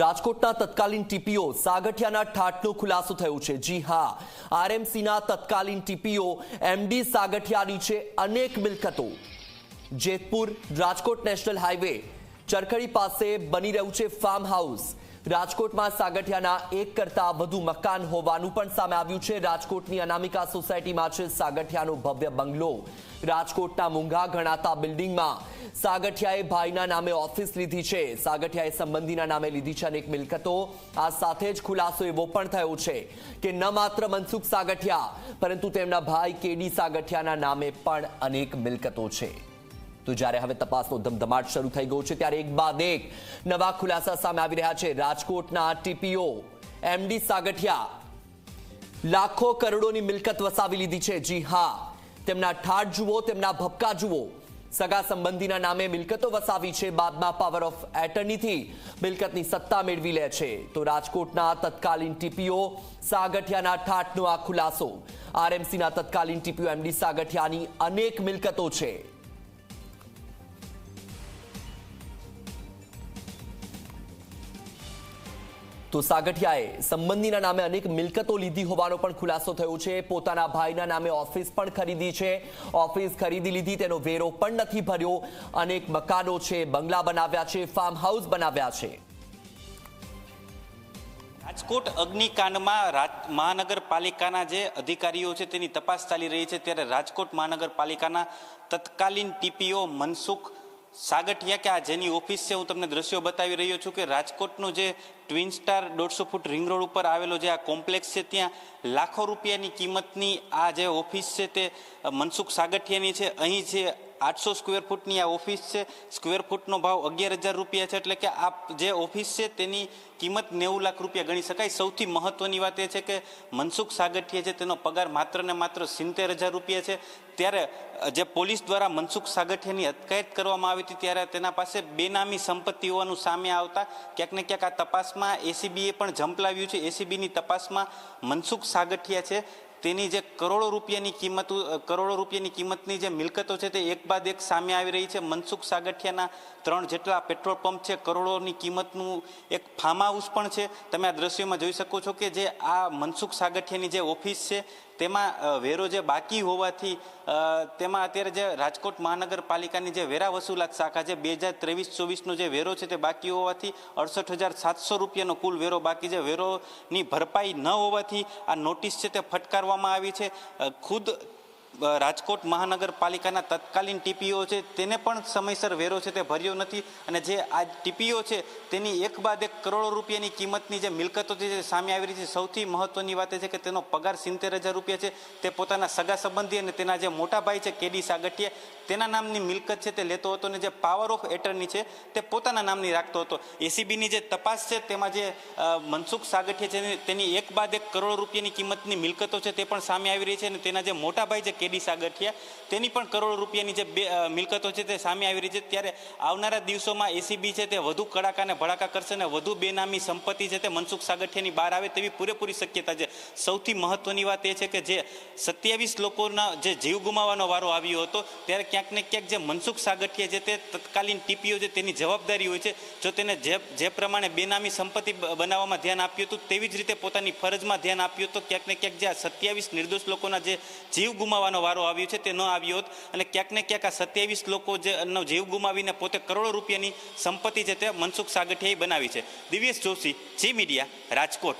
રાજકોટના તત્કાલીન ટીપીઓ સાગઠિયાના ઠાઠનો ખુલાસો થયો છે. જી હા, આરએમસીના તત્કાલીન ટીપીઓ એમડી સાગઠિયાની છે અનેક મિલકતો. જેતપુર, રાજકોટ નેશનલ હાઈવે ચરખડી પાસે બની રહ્યું છે ફાર્મ હાઉસ રાજકોટમાં સાગઠિયાના એક કરતા વધુ મકાન હોવાનું પણ સામે આવ્યું છે. રાજકોટની અનામિકા સોસાયટીમાં છે સાગઠિયાનો ભવ્ય બંગલો. રાજકોટના મૂંઘા ગણાતા બિલ્ડિંગમાં સાગઠિયાએ ભાઈના નામે ઓફિસ લીધી છે. સાગઠિયાએ સંબંધીના નામે લીધી છે અનેક મિલકતો. આ સાથે જ ખુલાસો એવો પણ થયો છે કે ન માત્ર મનસુખ સાગઠિયા, પરંતુ તેમના ભાઈ કેડી સાગઠિયાના નામે પણ અનેક મિલકતો છે. તો જ્યારે હવે તપાસનો ધમધમાટ શરૂ થઈ ગયો છે, ત્યારે એક બાદ એક નવા ખુલાસા સામે આવી રહ્યા છે. રાજકોટના ટીપીઓ એમડી સાગઠિયા લાખો કરોડોની મિલકત વસાવી લીધી છે. જી હા, તેમના ઠાઠ જુઓ, તેમના ભપકા જુઓ. સગા સંબંધીના નામે મિલકતો વસાવી છે. બાદમાં પાવર ઓફ એટર્નીથી મિલકતની સત્તા મેળવી લે છે. તો રાજકોટના તત્કાલીન ટીપીઓ સાગઠિયાના ઠાઠનો આ ખુલાસો. આરએમસીના તત્કાલીન ટીપીઓ એમડી સાગઠિયાની અનેક મિલકતો છે. તો સાગઠિયાએ સંબંધીના નામે અનેક મિલકતો લીધી હોવાનો પણ ખુલાસો થયો છે. પોતાના ભાઈના નામે ઓફિસ પણ ખરીદી છે. ઓફિસ ખરીદી લીધી, તેનો વેરો પણ નથી ભર્યો. અનેક મકાનો છે, બંગલા બનાવ્યા છે ફાર્મ હાઉસ બનાવ્યા છે. રાજકોટ અગ્નિકાંડમાં મહાનગરપાલિકાના જે અધિકારીઓ છે, તેની તપાસ ચાલી રહી છે. ત્યારે રાજકોટ મહાનગરપાલિકાના તત્કાલીન ટીપીઓ મનસુખ સાગઠિયા કે આ જેની ઓફિસ છે, હું તમને દ્રશ્યો બતાવી રહ્યો છું કે રાજકોટનું જે ટ્વિન સ્ટાર દોઢસો ફૂટ રિંગ રોડ ઉપર આવેલો જે આ કોમ્પ્લેક્સ છે, ત્યાં લાખો રૂપિયાની કિંમતની આ જે ઓફિસ છે તે મનસુખ સાગઠિયાની છે. અહીં જે આઠસો સ્ક્વેર ફૂટની આ ઓફિસ છે સ્ક્વેર ફૂટનો ભાવ અગિયાર હજાર રૂપિયા છે, એટલે કે આ જે ઓફિસ છે તેની કિંમત નેવું લાખ રૂપિયા ગણી શકાય. સૌથી મહત્વની વાત એ છે કે મનસુખ સાગઠિયા છે તેનો પગાર માત્ર ને માત્ર સિત્તેર હજાર રૂપિયા છે. ત્યારે જે પોલીસ દ્વારા મનસુખ સાગઠિયાની અટકાયત કરવામાં આવી હતી, ત્યારે તેના પાસે બેનામી સંપત્તિ હોવાનું સામે આવતા ક્યાંક ને ક્યાંક આ તપાસમાં એસીબીએ પણ જંપ લાવ્યું છે. એસીબીની તપાસમાં મનસુખ સાગઠિયા છે. તેની જે કરોડો રૂપિયાની કિંમત કરોડો રૂપિયાની કિંમતની જે મિલકતો છે તે એક બાદ એક સામે આવી રહી છે. મનસુખ સાગઠિયાના ત્રણ જેટલા પેટ્રોલ પંપ છે. કરોડોની કિંમતનું એક ફાર્મ હાઉસ પણ છે. તમે આ દ્રશ્યમાં જોઈ શકો છો કે જે આ મનસુખ સાગઠિયાની જે ઓફિસ છે તેમાં વેરો જે બાકી હોવાથી તેમાં અત્યારે જે રાજકોટ મહાનગરપાલિકાની જે વેરા વસૂલાત શાખા છે, બે હજાર ત્રેવીસ, ચોવીસનો જે વેરો છે તે બાકી હોવાથી અડસઠ હજાર સાતસો રૂપિયાનો કુલ વેરો બાકી છે. વેરોની ભરપાઈ ન હોવાથી આ નોટિસ છે તે ફટકારવામાં આવી છે. ખુદ રાજકોટ મહાનગરપાલિકાના તત્કાલીન ટીપીઓ છે, તેને પણ સમયસર વેરો છે તે ભર્યો નથી અને જે આ ટીપીઓ છે, તેની એક બાદ એક કરોડો રૂપિયાની કિંમતની જે મિલકતો છે સામે આવી રહી છે, સૌથી મહત્વની વાત એ છે કે તેનો પગાર સિત્તેર હજાર રૂપિયા છે, તે પોતાના સગા સંબંધી અને તેના જે મોટા ભાઈ છે, કેડી સાગઠિયા, તેના નામની મિલકત છે તે લેતો હતો અને જે પાવર ઓફ એટર્ની છે, તે પોતાના નામની રાખતો હતો. એસીબીની જે તપાસ છે, તેમાં જે મનસુખ સાગઠિયા છે, તેની એક બાદ એક કરોડ રૂપિયાની કિંમતની મિલકતો છે, તે પણ સામે આવી રહી છે અને તેના જે મોટા ભાઈ છે કેડી સાગઠિયા તેની પણ કરોડો રૂપિયાની જે બે મિલકતો છે તે સામે આવી રહી છે. ત્યારે આવનારા દિવસોમાં એસીબી છે તે વધુ કડાકા અને ભડાકા કરશે અને વધુ બેનામી સંપત્તિ છે તે મનસુખ સાગઠિયાની બહાર આવે તેવી પૂરેપૂરી શક્યતા છે. સૌથી મહત્વની વાત એ છે કે જે સત્યાવીસ લોકોના જે જીવ ગુમાવવાનો વારો આવ્યો હતો, ત્યારે ક્યાંક ને ક્યાંક જે મનસુખ સાગઠિયા જે તે તત્કાલીન ટીપીઓ છે તેની જવાબદારી હોય છે, જો તેને જે જે પ્રમાણે બેનામી સંપત્તિ બનાવવામાં ધ્યાન આપ્યું હતું, તેવી જ રીતે પોતાની ફરજમાં ધ્યાન આપ્યું હતું ક્યાંક ને ક્યાંક જે આ સત્યાવીસ નિર્દોષ લોકોના જે જીવ ગુમાવવાનો વારો આવ્યો છે તે ન આવ્યો હોત. અને ક્યાંક ને ક્યાંક આ સત્યાવીસ લોકો જે જીવ ગુમાવીને પોતે કરોડો રૂપિયાની સંપત્તિ છે તે મનસુખ સાગઠિયાએ બનાવી છે. દિવ્યેશ જોશી, જી મીડિયા, રાજકોટ.